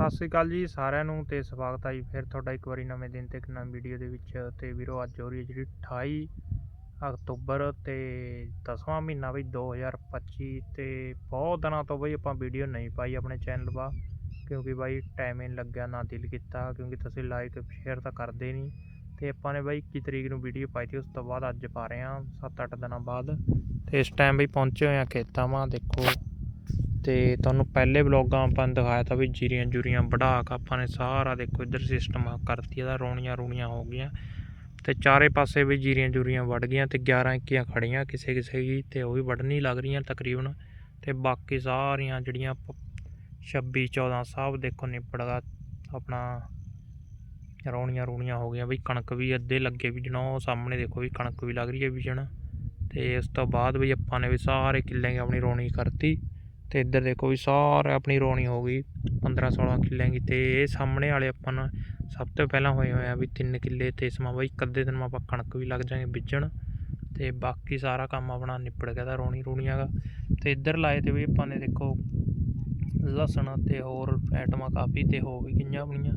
ਸਤਿ ਸ੍ਰੀ ਅਕਾਲ ਜੀ ਸਾਰਿਆਂ ਨੂੰ ਤੇ ਸਵਾਗਤ ਹੈ ਜੀ ਫਿਰ ਤੁਹਾਡਾ ਇੱਕ ਵਾਰੀ ਨਵੇਂ ਦਿਨ ਤੇ ਇੱਕ ਨਵੀਂ ਵੀਡੀਓ ਦੇ ਵਿੱਚ ਤੇ ਵੀਰੋ ਅੱਜ ਹੋ ਰਹੀ ਹੈ ਜਿਹੜੀ 28 ਅਕਤੂਬਰ ਤੇ 10ਵਾਂ ਮਹੀਨਾ ਬਈ 2025 ਤੇ ਬਹੁਤ ਦਿਨਾਂ ਤੋਂ ਬਈ ਆਪਾਂ ਵੀਡੀਓ ਨਹੀਂ ਪਾਈ ਆਪਣੇ ਚੈਨਲ 'ਪਾ ਕਿਉਂਕਿ ਬਾਈ ਟਾਈਮ ਹੀ ਨਹੀਂ ਲੱਗਿਆ, ਨਾ ਦਿਲ ਕੀਤਾ ਕਿਉਂਕਿ ਤੁਸੀਂ ਲਾਈਕ ਸ਼ੇਅਰ ਤਾਂ ਕਰਦੇ ਨਹੀਂ। ਤੇ ਆਪਾਂ ਨੇ ਬਾਈ 21 ਤਰੀਕ ਨੂੰ ਵੀਡੀਓ ਪਾਈ ਸੀ, ਉਸ ਤੋਂ ਬਾਅਦ ਅੱਜ ਪਾ ਰਹੇ ਹਾਂ 7-8 ਦਿਨਾਂ ਬਾਅਦ। ਤੇ ਇਸ ਟਾਈਮ ਬਈ ਪਹੁੰਚੇ ਹੋਏ ਆ ਖੇਤਾਂ ਵਾਂ, ਦੇਖੋ ਤੇ ਤੁਹਾਨੂੰ ਪਹਿਲੇ ਵਲੋਗਾਂ ਆਪਾਂ ਨੇ ਦਿਖਾਇਆ ਤਾਂ ਵੀ ਜੀਰੀਆਂ ਜੁਰੀਆਂ ਵਢਾ ਕੇ ਆਪਾਂ ਨੇ ਸਾਰਾ ਦੇਖੋ ਇੱਧਰ ਸਿਸਟਮ ਕਰਤੀ, ਇਹਦਾ ਰੋਣੀਆਂ ਰੂਣੀਆਂ ਹੋ ਗਈਆਂ। ਤੇ ਚਾਰੇ ਪਾਸੇ ਵੀ ਜੀਰੀਆਂ ਜੁਰੀਆਂ ਵੜ ਗਈਆਂ ਤੇ 11 ਇੱਕੀਆਂ ਖੜੀਆਂ ਕਿਸੇ ਕਿਸੇ ਦੀ ਤੇ ਉਹ ਵੀ ਵੜਨੀ ਲੱਗ ਰਹੀਆਂ ਤਕਰੀਬਨ। ਤੇ ਬਾਕੀ ਸਾਰੀਆਂ ਜਿਹੜੀਆਂ 26 14 ਸਭ ਦੇਖੋ ਨਿਬੜ ਆਪਣਾ ਰੌਣੀਆਂ ਰੂਣੀਆਂ ਹੋ ਗਈਆਂ। ਬਈ ਕਣਕ ਵੀ ਅੱਧੇ ਲੱਗੇ ਵੀ ਬੀਜਣਾ ਉਹ ਸਾਹਮਣੇ ਦੇਖੋ ਵੀ ਕਣਕ ਵੀ ਲੱਗ ਰਹੀ ਹੈ ਬੀਜਣ ਤੇ ਉਸ ਤੋਂ ਬਾਅਦ ਵੀ ਆਪਾਂ ਨੇ ਵੀ ਸਾਰੇ ਕਿੱਲਿਆਂ ਆਪਣੀ ਰੌਣੀ ਕਰਤੀ। ਤੇ ਇੱਧਰ ਦੇਖੋ ਵੀ ਸਾਰੇ ਆਪਣੀ ਰੋਣੀ ਹੋ ਗਈ। 15 16 ਕਿੱਲੇ ਦੀ ਤੇ ਇਹ ਸਾਹਮਣੇ ਵਾਲੇ ਆਪਾਂ ਨੂੰ ਸਭ ਤੋਂ ਪਹਿਲਾਂ ਹੋਏ ਹੋਇਆ ਵੀ 3 ਕਿੱਲੇ ਤੇ ਸਮਾਂ ਬਈ, ਇੱਕ ਅੱਧੇ ਦਿਨ ਮਾ ਆਪਾਂ ਕਣਕ ਵੀ ਲੱਗ ਜਾਾਂਗੇ ਬੀਜਣ ਤੇ ਬਾਕੀ ਸਾਰਾ ਕੰਮ ਆਪਣਾ ਨਿਪੜ ਗਿਆ ਤਾਂ ਰੋਣੀ ਰੋਣੀਆਂ ਦਾ ਤੇ ਇੱਧਰ ਲਾਏ ਤੇ ਵੀ ਆਪਾਂ ਨੇ ਦੇਖੋ ਲਸਣ ਤੇ ਹੋਰ ਐਟਮਾਂ ਕਾਫੀ ਤੇ ਹੋ ਵੀ ਗਈਆਂ ਆਪਣੀਆਂ।